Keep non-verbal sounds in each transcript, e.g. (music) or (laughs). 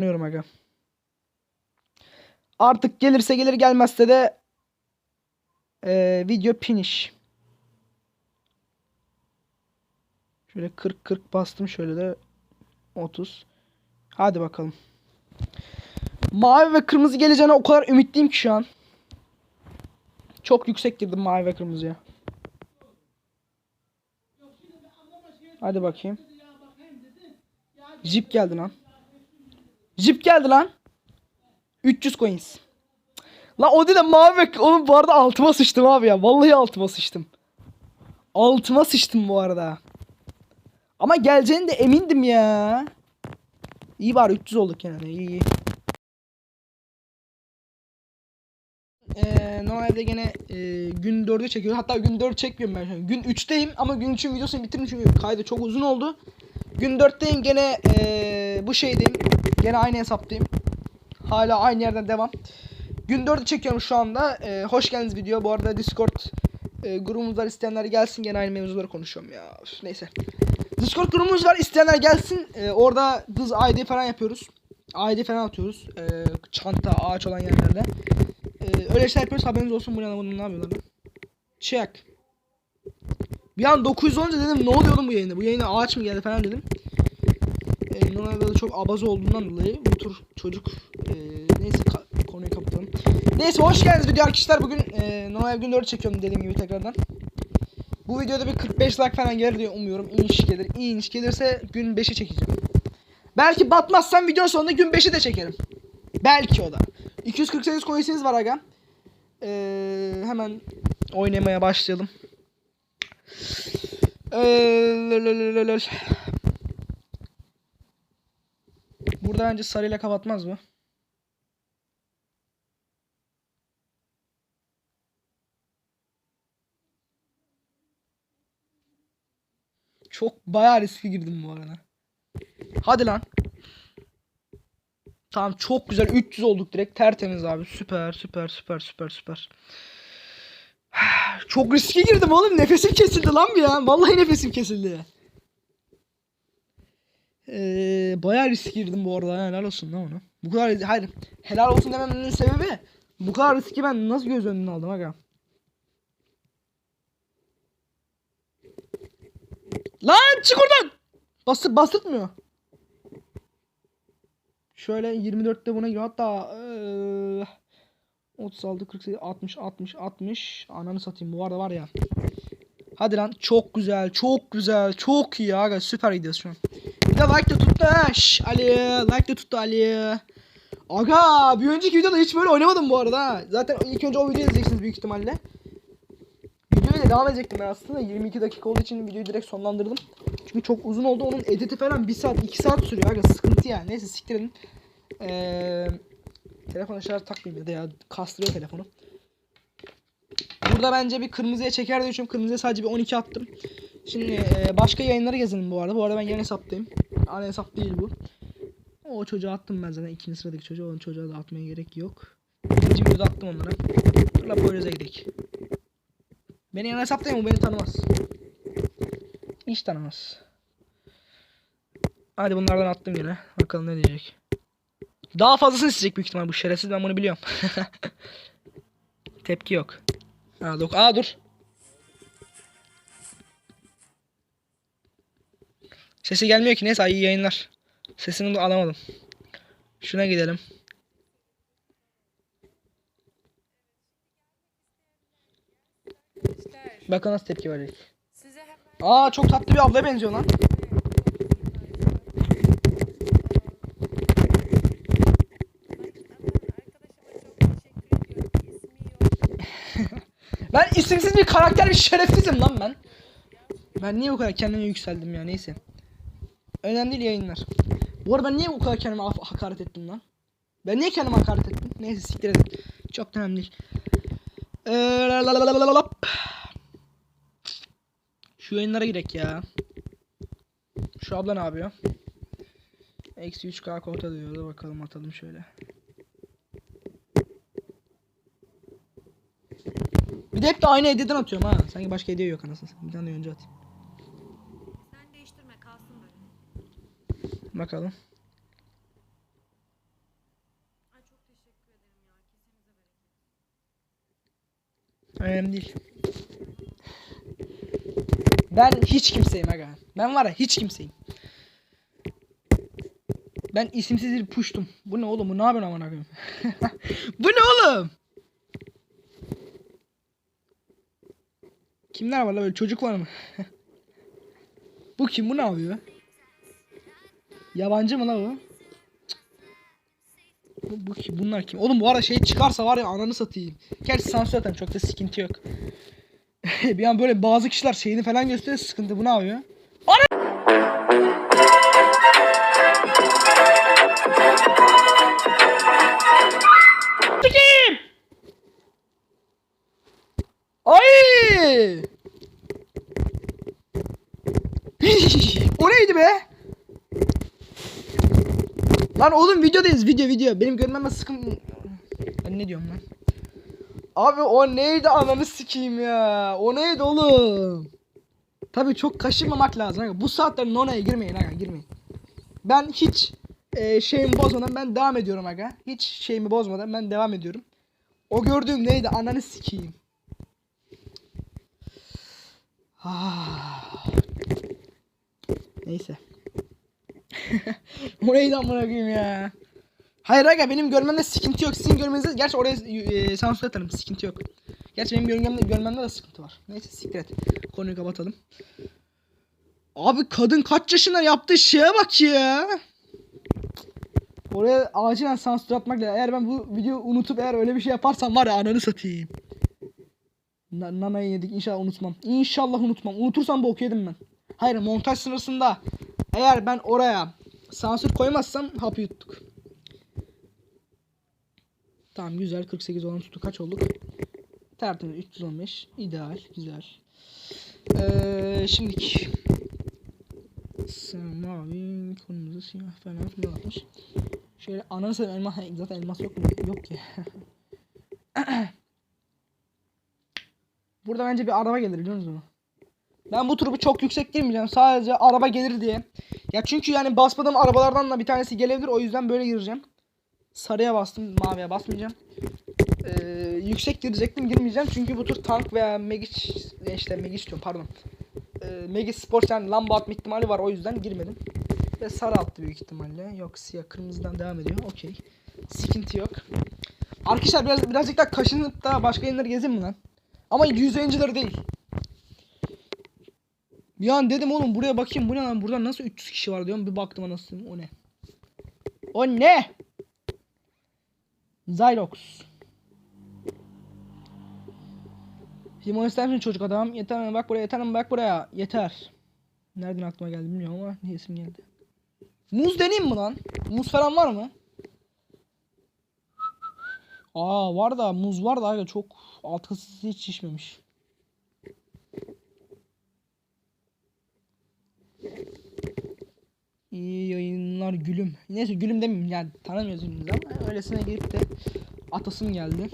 Anlıyorum aga. Artık gelirse gelir gelmezse de eee, video finish. Şöyle 40 40 bastım şöyle de 30. Hadi bakalım. Mavi ve kırmızı geleceğine o kadar ümitliyim ki şu an. Çok yüksek girdim mavi ve kırmızıya. Hadi bakayım. Jeep geldi lan. Jeep geldi lan. 300 coins. La o değil de mavi onun bu arada altıma sıçtım abi ya. Vallahi altıma sıçtım. Altıma sıçtım bu arada. Ama geleceğini de emindim ya. İyi bari 300 olduk yani iyi iyi. Ee, normalde gene e, gün 4'ü çekiyorum. Hatta gün 4 çekmiyorum ben şu an. Gün 3'teyim ama gün 3'ün videosunu bitirdim çünkü kaydı çok uzun oldu. Gün 4'teyim gene e, bu şeydeyim. Gene aynı hesaptayım. Hala aynı yerden devam. Gün 4'ü çekiyorum şu anda. E, hoş geldiniz video. Bu arada Discord e, grubumuz var isteyenler gelsin. Gene aynı mevzuları konuşuyorum ya. Üf, neyse. Discord grubumuz var isteyenler gelsin. E, orada hız ID falan yapıyoruz. ID falan atıyoruz. E, çanta, ağaç olan yerlerde. E, öyle şeyler yapıyoruz. Haberiniz olsun. Bu yana bunu ne yapıyorlar? Check. Bir an 900 olunca dedim ne oluyor oğlum bu yayında? Bu yayına ağaç mı geldi falan dedim. Normalde de çok abazı olduğundan dolayı bu tür çocuk e, neyse ka- konuyu kapatalım. Neyse hoş geldiniz video arkadaşlar. Bugün e, normal gün 4 çekiyorum dediğim gibi tekrardan. Bu videoda bir 45 like falan gelir diye umuyorum. İnş gelir. İnş gelirse gün 5'i çekeceğim. Belki batmazsam videonun sonunda gün 5'i de çekerim. Belki o da. 248 coinsiniz var aga. Ee, hemen oynamaya başlayalım. Ee. Burada bence sarıyla kapatmaz mı? Çok bayağı riske girdim bu arada. Hadi lan. Tamam çok güzel 300 olduk direkt tertemiz abi süper süper süper süper süper. (sighs) Çok riske girdim oğlum nefesim kesildi lan bir ya vallahi nefesim kesildi. Ee, bayağı risk girdim bu arada helal olsun lan ona. Bu kadar hayır helal olsun dememin sebebi bu kadar riski ben nasıl göz önüne aldım aga. Lan çık oradan. Bastır bastırtmıyor. Şöyle 24'te buna giriyor. Hatta eee 36 48 60 60 60 ananı satayım bu arada var ya. Hadi lan çok güzel çok güzel çok iyi aga süper gidiyoruz şu an. De like de tuttu. Şş, Ali like de tuttu Ali. Aga bir önceki videoda hiç böyle oynamadım bu arada. Zaten ilk önce o videoyu izleyeceksiniz büyük ihtimalle. Videoya devam edecektim ben aslında. 22 dakika olduğu için videoyu direkt sonlandırdım. Çünkü çok uzun oldu. Onun editi falan 1 saat 2 saat sürüyor. Aga sıkıntı yani. Neyse siktir edin. Ee, telefona şarj takmayayım ya da ya kastırıyor telefonu. Burada bence bir kırmızıya çeker diye düşünüyorum. Kırmızıya sadece bir 12 attım. Şimdi e, başka yayınları gezelim bu arada. Bu arada ben yeni hesaptayım. Ana hesap değil bu. O çocuğa attım ben zaten. ikinci sıradaki çocuğa. Onun çocuğa da atmaya gerek yok. İkinci videoda attım onlara. Dur Poyraz'a gidelim. Beni yan hesaptayım o beni tanımaz. Hiç tanımaz. Hadi bunlardan attım yine. Bakalım ne diyecek. Daha fazlasını isteyecek büyük ihtimal bu şerefsiz ben bunu biliyorum. (laughs) Tepki yok. Aa, Aa dur. Sesi gelmiyor ki neyse iyi yayınlar. Sesini alamadım. Şuna gidelim. Bakın nasıl tepki verecek. Aa çok tatlı bir ablaya benziyor lan. (laughs) Ben isimsiz bir karakter bir şerefsizim lan ben. Ben niye bu kadar kendime yükseldim ya neyse. Önemli değil yayınlar. Bu arada ben niye bu kadar kendime hakaret ettim lan? Ben niye kendime hakaret ettim? Neyse siktir edin. Çok önemli değil. Ee. Şu yayınlara girek ya. Şu abla ne yapıyor? Eksi 3k kota diyordu. Bakalım atalım şöyle. Bir de hep de aynı hediyeden atıyorum ha. Sanki başka hediye yok anasını. Bir tane önce atayım. Bakalım. Önemli değil. Ben hiç kimseyim aga. Ben var ya hiç kimseyim. Ben isimsiz bir puştum. Bu ne oğlum? Bu ne yapıyorsun amına koyayım? (laughs) Bu ne oğlum? Kimler var la böyle çocuk var mı? (laughs) bu kim? Bu ne yapıyor? Yabancı mı la bu? Bu, bu kim? Bunlar kim? Oğlum bu arada şey çıkarsa var ya ananı satayım. Gerçi sansür zaten çok da sıkıntı yok. (laughs) bir an böyle bazı kişiler şeyini falan gösteriyor sıkıntı. Bu ne yapıyor? Sikeyim! Ay! (laughs) o neydi be? Lan oğlum videodayız video video. Benim görmeme sıkın... Ben ne diyorum lan? Abi o neydi ananı sikeyim ya. O neydi oğlum? Tabii çok kaşınmamak lazım. Bu saatte nona'ya girmeyin aga girmeyin. Ben hiç e, şeyimi bozmadan ben devam ediyorum aga. Hiç şeyimi bozmadan ben devam ediyorum. O gördüğüm neydi ananı sikeyim. Ah. Neyse. O neydi amına koyayım ya. Hayır aga benim görmemde sıkıntı yok. Sizin görmenizde gerçi oraya e, sansür atarım sıkıntı yok. Gerçi benim görmemde, görmemde de sıkıntı var. Neyse siktir et. Konuyu kapatalım. Abi kadın kaç yaşında yaptığı şeye bak ya. Oraya acilen sansür atmak lazım. Eğer ben bu videoyu unutup eğer öyle bir şey yaparsam var ya ananı satayım. Na nanayı yedik inşallah unutmam. İnşallah unutmam. Unutursam bok yedim ben. Hayır montaj sırasında eğer ben oraya sansür koymazsam hap yuttuk. Tamam güzel 48 olan tutu kaç olduk? Tertemiz 315 ideal güzel. Ee, şimdiki mavi kırmızı siyah falan filan atmış. Şöyle ananı sen elmas zaten elmas yok mu? Yok ki. (laughs) Burada bence bir araba gelir biliyor musunuz? Ben bu turu çok yüksek girmeyeceğim. Sadece araba gelir diye. Ya çünkü yani basmadığım arabalardan da bir tanesi gelebilir. O yüzden böyle gireceğim. Sarıya bastım. Maviye basmayacağım. Ee, yüksek girecektim. Girmeyeceğim. Çünkü bu tur tank veya Megic işte Megic diyorum pardon. Ee, Megic Sport yani lamba atma ihtimali var. O yüzden girmedim. Ve sarı attı büyük ihtimalle. Yok siyah kırmızıdan devam ediyor. Okey. Sıkıntı yok. Arkadaşlar biraz birazcık daha kaşınıp da başka yerleri gezin mi lan? Ama yüz oyuncuları değil. Bir an dedim oğlum buraya bakayım bu ne lan burada nasıl 300 kişi var diyorum bir baktım anasını o ne? O ne? Zyrox. Simon ister misin çocuk adam? Yeter bak buraya yeter bak buraya yeter. Nereden aklıma geldi bilmiyorum ama niye isim geldi. Muz deneyim mi lan? Muz falan var mı? Aa var da muz var da çok altısı hiç şişmemiş. İyi yayınlar gülüm. Neyse gülüm demeyeyim yani tanımıyoruz birbirimizi ama öylesine gelip de atasım geldi.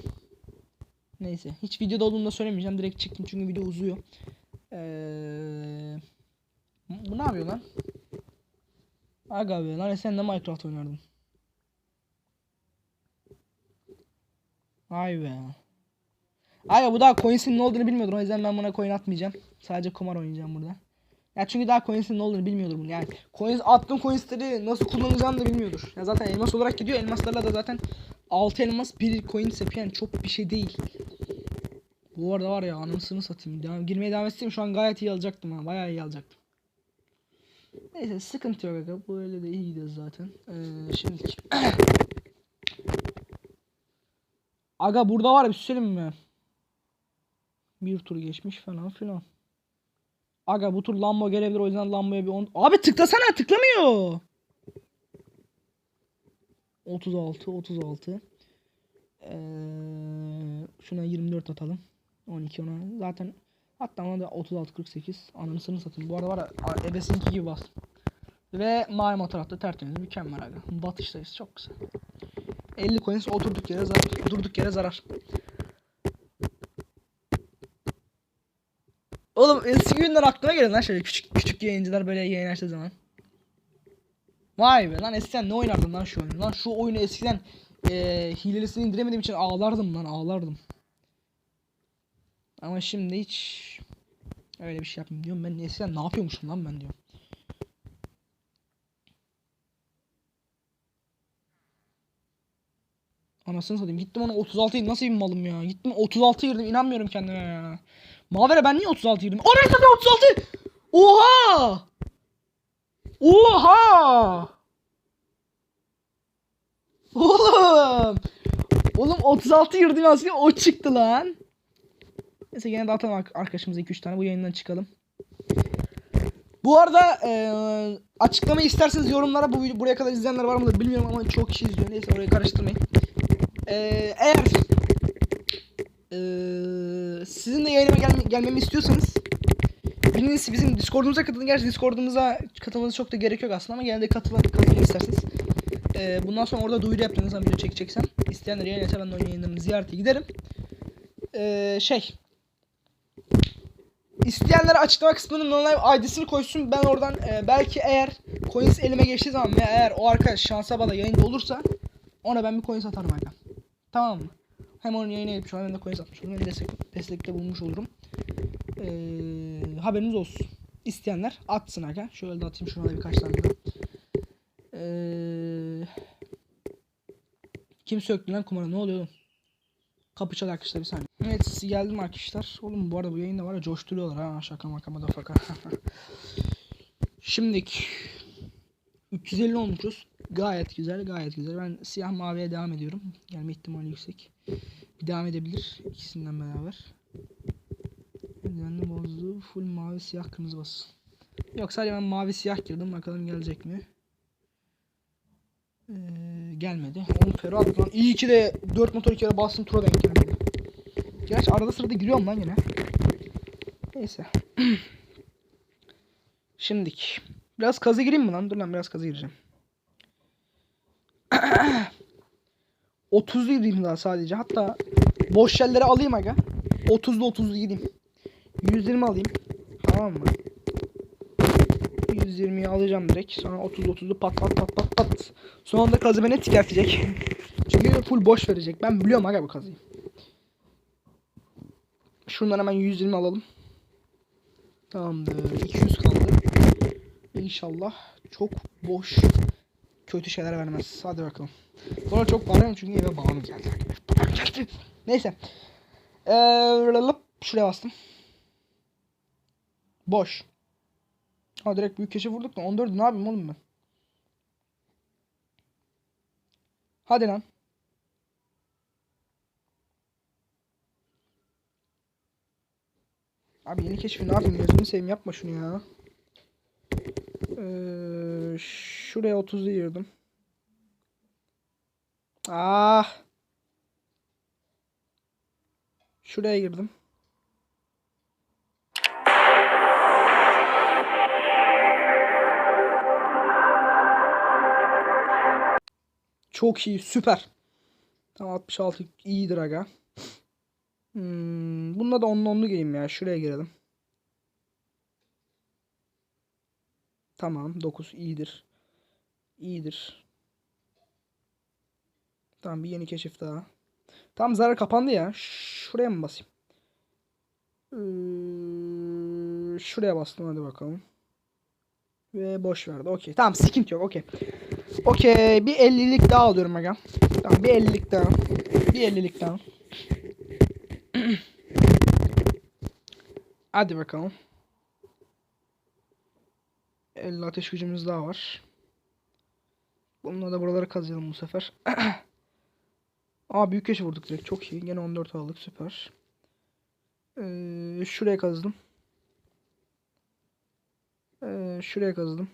Neyse hiç videoda olduğunu da söylemeyeceğim direkt çıktım çünkü video uzuyor. Ee, bu ne yapıyor lan? Aga be lan sen de Minecraft oynardın. Ay be. Aga bu daha coins'in ne olduğunu bilmiyordur o yüzden ben buna coin atmayacağım. Sadece kumar oynayacağım burada. Ya çünkü daha coins'in ne olduğunu bilmiyordur bunu yani. Coins attığım coins'leri nasıl kullanacağını da bilmiyordur. Ya zaten elmas olarak gidiyor. Elmaslarla da zaten 6 elmas bir coin yapıyor yani çok bir şey değil. Bu arada var ya anasını satayım. Devam, girmeye devam etseydim şu an gayet iyi alacaktım ha. Bayağı iyi alacaktım. Neyse sıkıntı yok aga. Böyle de iyi gidiyoruz zaten. Ee, şimdi (coughs) Aga burada var bir şey söyleyeyim mi? Bir tur geçmiş falan filan. Aga bu tur Lambo gelebilir o yüzden Lambo'ya bir 10... Abi tıklasana tıklamıyor. 36 36. Ee, şuna 24 atalım. 12 ona. Zaten hatta ona da 36 48. Anasını satayım. Bu arada var ya ebesinki gibi bas. Ve mavi motor attı tertemiz mükemmel aga. Batıştayız çok güzel. 50 coins oturduk yere zarar. Durduk yere zarar. Oğlum eski günler aklıma geliyor lan şöyle küçük küçük yayıncılar böyle yayın açtığı zaman. Vay be lan eskiden ne oynardım lan şu oyunu lan şu oyunu eskiden e, hilelisini indiremediğim için ağlardım lan ağlardım. Ama şimdi hiç öyle bir şey yapmayayım diyorum. Ben eskiden ne yapıyormuşum lan ben diyorum. Anasını satayım. Gittim ona 36 yedim. Nasıl bir malım ya? Gittim 36 girdim. İnanmıyorum kendime ya. Mavere ben niye 36 girdim? Oraya satayım 36! Oha! Oha! Oğlum! Oğlum 36 girdim aslında o çıktı lan. Neyse gene ar- arkadaşımıza 2-3 tane bu yayından çıkalım. Bu arada eee açıklama isterseniz yorumlara bu buraya kadar izleyenler var mıdır bilmiyorum ama çok kişi izliyor. Neyse orayı karıştırmayın. Eee eğer eee sizin de yayınıma gelme, gelmemi istiyorsanız Birincisi bizim Discord'umuza katılın. Gerçi Discord'umuza katılmanız çok da gerek yok aslında ama gene de katılın, katılın isterseniz. Ee, bundan sonra orada duyuru yaptığınız zaman video çekeceksem isteyenler yayın açar ben onun yayınlarını ziyarete giderim. Ee, şey İsteyenler açıklama kısmının online ID'sini koysun. Ben oradan e, belki eğer coins elime geçtiği zaman veya eğer o arkadaş şansa bala yayında olursa ona ben bir coins atarım aga. Tamam mı? Hem onun yayına gitmiş olurum hem de coins atmış olurum. Hem destek, destekte bulmuş olurum. Ee, haberiniz olsun. İsteyenler atsın aga. Şöyle de atayım şuna da birkaç tane. Ee, kim söktü lan kumara ne oluyor? Kapı çal arkadaşlar bir saniye. Evet geldim arkadaşlar. Oğlum bu arada bu yayında var ya coşturuyorlar ha şaka maka madafaka. (laughs) Şimdilik 350 olmuşuz. Gayet güzel gayet güzel. Ben siyah maviye devam ediyorum. Gelme ihtimali yüksek. Devam edebilir ikisinden beraber. Düzenli bozdu. Full mavi siyah kırmızı bas. Yok sadece ben mavi siyah girdim. Bakalım gelecek mi? Ee, gelmedi. Oğlum Ferhat lan. İyi ki de 4 motor kere bastım tura denk gelmedi. Gerçi arada sırada giriyorum lan yine. Neyse. (clears throat) Şimdik. Biraz kazı gireyim mi lan? Dur lan biraz kazı gireceğim. 30'lu gireyim daha sadece. Hatta boş yerleri alayım aga. 30'lu 30'lu gideyim. 120 alayım. Tamam mı? 120'yi alacağım direkt. Sonra 30 30'lu pat pat pat pat pat. Sonra da kazı beni tikertecek. Çünkü full boş verecek. Ben biliyorum aga bu kazıyı. Şundan hemen 120 alalım. Tamamdır. 200 kaldı. İnşallah çok boş kötü şeyler vermez. Hadi bakalım. Arada çok bağırıyorum çünkü eve babam geldi. Babam geldi. Neyse. Ee, şuraya bastım. Boş. Ha direkt büyük keşif vurduk da 14 ne yapayım oğlum ben? Hadi lan. Abi yeni keşfi ne yapayım gözünü seveyim yapma şunu ya. Ee, şuraya 30'lu girdim. Ah. Şuraya girdim. Çok iyi, süper. Tamam 66 iyidir aga. Hmm, bunda da onlu onlu gireyim ya. Şuraya girelim. Tamam 9 iyidir. İyidir. Tamam bir yeni keşif daha. Tamam zarar kapandı ya. Şuraya mı basayım? Ee, şuraya bastım hadi bakalım. Ve boş verdi. Okey. Tamam sıkıntı yok. Okey. Okey. Bir 50'lik daha alıyorum aga. Tamam bir 50'lik daha. Bir 50'lik daha. (clears throat) Hadi bakalım. 50 ateş gücümüz daha var. Bununla da buraları kazıyalım bu sefer. (clears throat) Aa büyük keşif vurduk direkt. Çok iyi. Gene 14 aldık. Süper. Ee, şuraya kazdım. Ee, şuraya kazdım.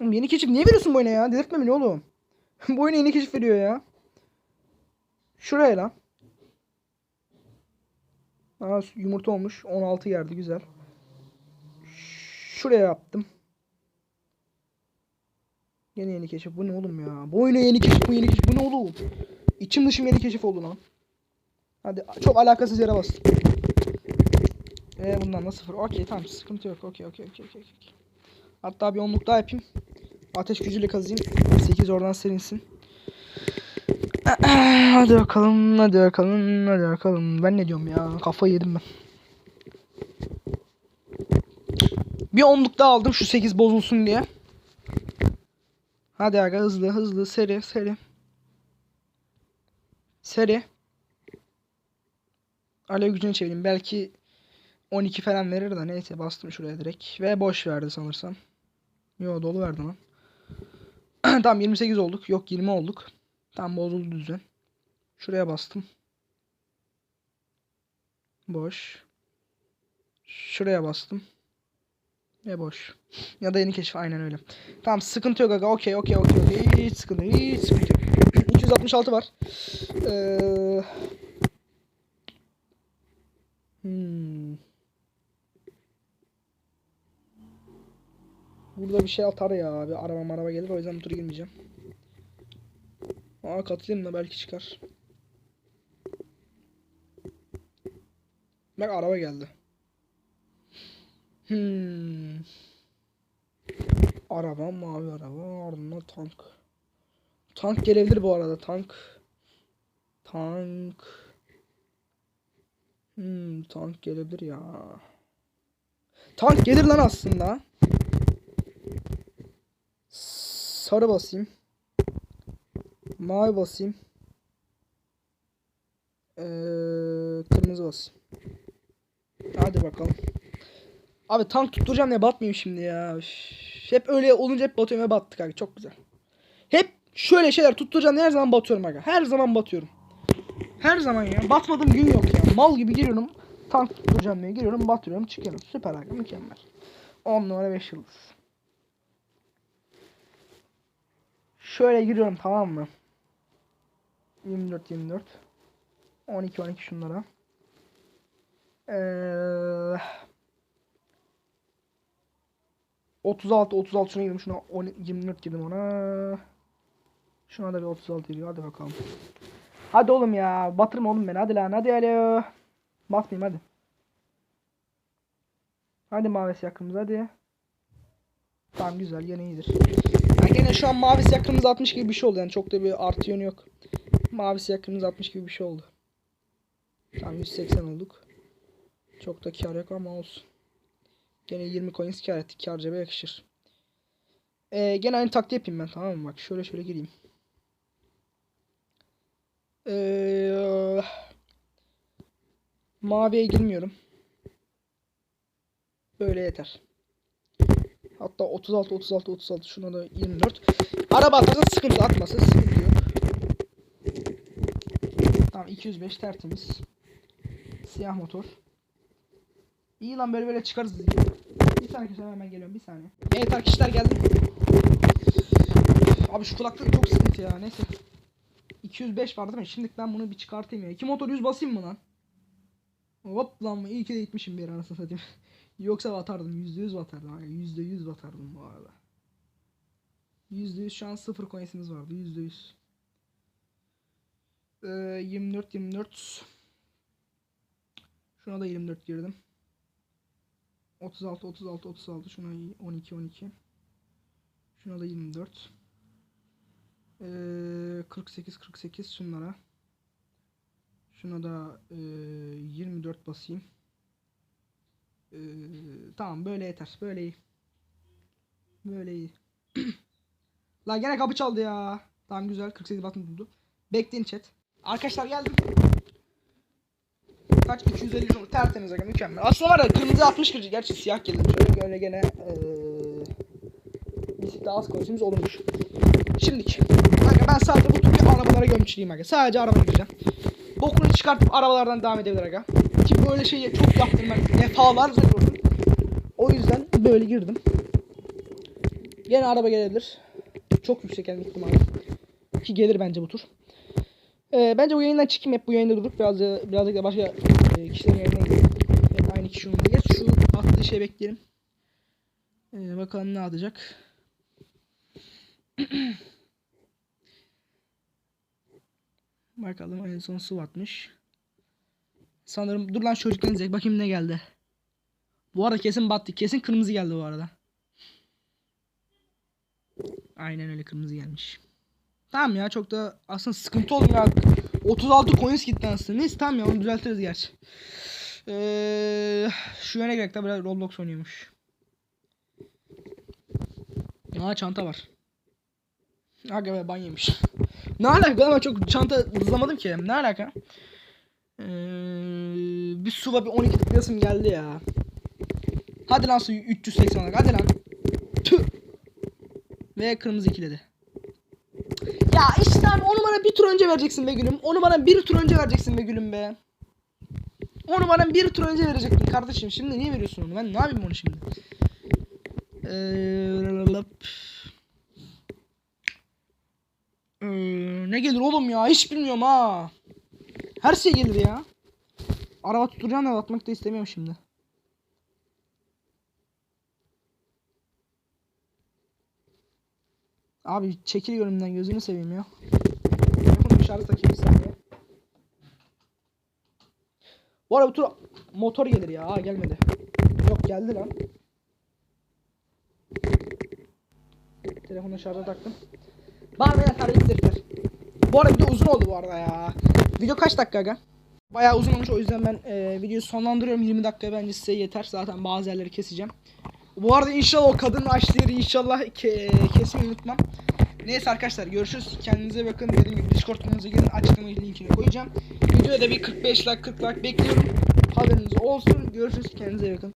Oğlum yeni keşif niye veriyorsun bu oyuna ya? Delirtme beni oğlum. (laughs) bu oyuna yeni keşif veriyor ya. Şuraya lan. Aa, yumurta olmuş. 16 geldi güzel. Şuraya yaptım. Yine yeni keşif. Bu ne oğlum ya? Bu oyuna yeni keşif. Bu yeni keşif. Bu ne oğlum? İçim dışım yeni keşif oldu lan. Hadi çok alakasız yere bastım. Ee bundan da sıfır. Okey tamam sıkıntı yok. Okey okey okey okey. Hatta bir onluk daha yapayım. Ateş gücüyle kazayım. 8 oradan silinsin. (clears throat) hadi bakalım, hadi bakalım, hadi bakalım. Ben ne diyorum ya? Kafayı yedim ben. Bir onluk daha aldım şu 8 bozulsun diye. Hadi aga hızlı hızlı seri seri. Seri. Alev gücünü çevireyim. Belki 12 falan verir de neyse bastım şuraya direkt. Ve boş verdi sanırsam. Yo dolu verdi lan. (clears throat) tamam 28 olduk. Yok 20 olduk. Tam bozuldu düzen. Şuraya bastım. Boş. Şuraya bastım. Ve boş. Ya da yeni keşif aynen öyle. Tamam sıkıntı yok aga. Okey okey okey. okey. Hiç sıkıntı yok. Hiç sıkıntı yok. (clears throat) 266 var. Ee... Hmm. Burada bir şey atar ya abi. Araba araba gelir o yüzden bu turu girmeyeceğim. Aa katılayım da belki çıkar. Bak araba geldi. Hmm. Araba mavi araba ardından tank. Tank gelebilir bu arada tank. Tank. Hmm, tank gelebilir ya. Tank gelir lan aslında. Sarı basayım. Mavi basayım. Ee, kırmızı basayım. Hadi bakalım. Abi tank tutturacağım ne batmayayım şimdi ya. Üf. Hep öyle olunca hep batıyorum ve battık abi çok güzel. Hep şöyle şeyler tutturacağım her zaman batıyorum aga. Her zaman batıyorum. Her zaman ya. Batmadığım gün yok ya. Mal gibi giriyorum. Tank tutturacağım diye giriyorum batırıyorum çıkıyorum. Süper aga mükemmel. 10 numara 5 yıldız. Şöyle giriyorum tamam mı? 24 24 12 12 şunlara. Eee 36 36 şuna girdim şuna 10, 24 girdim ona. Şuna da bir 36 giriyor hadi bakalım. Hadi oğlum ya batırma oğlum beni hadi lan hadi alo. Batmayayım hadi. Hadi mavisi yakımız hadi. Tamam güzel yine iyidir. Ya gene şu an mavisi yakımız 60 gibi bir şey oldu yani çok da bir artı yönü yok. Mavisi yakımız 60 gibi bir şey oldu. Tamam 180 olduk. Çok da kar yok ama olsun. Gene 20 coins kar ettik. Kar cebe yakışır. Ee, gene aynı taktiği yapayım ben tamam mı? Bak şöyle şöyle gireyim. Ee, maviye girmiyorum. Böyle yeter. Hatta 36 36 36 şuna da 24. Araba atarsa sıkıntı atmasa sıkıntı yok. Tamam 205 tertemiz. Siyah motor. İyi lan böyle böyle çıkarız. Bir saniye hemen geliyorum bir saniye. Evet arkadaşlar geldim. Abi şu kulaklık çok sıkıntı ya neyse. 205 var değil mi? Şimdi ben bunu bir çıkartayım ya. İki motor 100 basayım mı lan? Hop lan iyi ki de gitmişim bir anasını satayım. (laughs) Yoksa batardım. %100 batardım. Abi. %100 batardım bu arada. %100 şu an 0 coinsimiz vardı. %100. Ee, 24 24 Şuna da 24 girdim. 36 36 36 şuna 12 12 şuna da 24 ee, 48 48 şunlara. Şuna da e, 24 basayım. Ee, tamam böyle yeter böyle iyi. Böyle iyi. (clears throat) La gene kapı çaldı ya. Tamam güzel. 48 basın buldu. Bekleyin chat. Arkadaşlar geldim Kaç 250 cumhur tertemiz aga mükemmel. Aslında var ya kırmızı 60 kırıcı gerçi siyah geldi. Şöyle gene bir tık daha az konuşmamız olurmuş. Şimdiki. Aga ben sadece bu tür arabalara gömçüleyim aga. Sadece araba gideceğim. Bokunu çıkartıp arabalardan devam edebilir aga. Ki böyle şeyi çok yaptım ben. Defalarca gördüm. O yüzden böyle girdim. Gene araba gelebilir. Çok yüksek yani ihtimali. Ki gelir bence bu tur. Ee, bence bu yayından çıkayım hep bu yayında durduk biraz birazcık da başka e, kişilerin yayına gidelim. Hep aynı kişi. Geç şu attığı şey bekleyelim. Ee, bakalım ne atacak. (clears throat) bakalım en son su atmış. Sanırım dur lan çocuktan izleyek bakayım ne geldi. Bu arada kesin battı. Kesin kırmızı geldi bu arada. Aynen öyle kırmızı gelmiş. Tamam ya çok da aslında sıkıntı olmuyor ya. 36 coins gitti aslında. Neyse tamam ya onu düzeltiriz gerçi. Ee, şu yöne gerek tabi Roblox oynuyormuş. Aa çanta var. Aga be ban yemiş. ne alaka ama çok çanta hızlamadım ki. Ne alaka? Ee, bir suva bir 12 tıklayasım geldi ya. Hadi lan su 380 olarak hadi lan. Tüh. Ve kırmızı ikiledi. Ya işte abi onu bana bir tur önce vereceksin be gülüm. Onu bana bir tur önce vereceksin be gülüm be. Onu bana bir tur önce verecektin kardeşim. Şimdi niye veriyorsun onu? Ben ne yapayım onu şimdi? Ee, Ee, ne gelir oğlum ya? Hiç bilmiyorum ha. Her şey gelir ya. Araba tutturacağım da atmak da istemiyorum şimdi. Abi çekil önümden gözünü seveyim ya. Telefonu dışarı takayım saniye. Bu arada bu tur motor gelir ya. Aa, gelmedi. Yok geldi lan. Telefonu şarja taktım. Bana ne terbiyesizlikler. Bu arada video uzun oldu bu arada ya. Video kaç dakika aga? Bayağı uzun olmuş o yüzden ben e, videoyu sonlandırıyorum. 20 dakika bence size yeter. Zaten bazı yerleri keseceğim. Bu arada inşallah o kadın açtığı yeri inşallah ke kesmeyi unutmam. Neyse arkadaşlar görüşürüz. Kendinize bakın. Dediğim gibi Discord kanalımıza gelin. Açıklama linkini koyacağım. Videoya da bir 45 like 40 like bekliyorum. Haberiniz olsun. Görüşürüz. Kendinize bakın.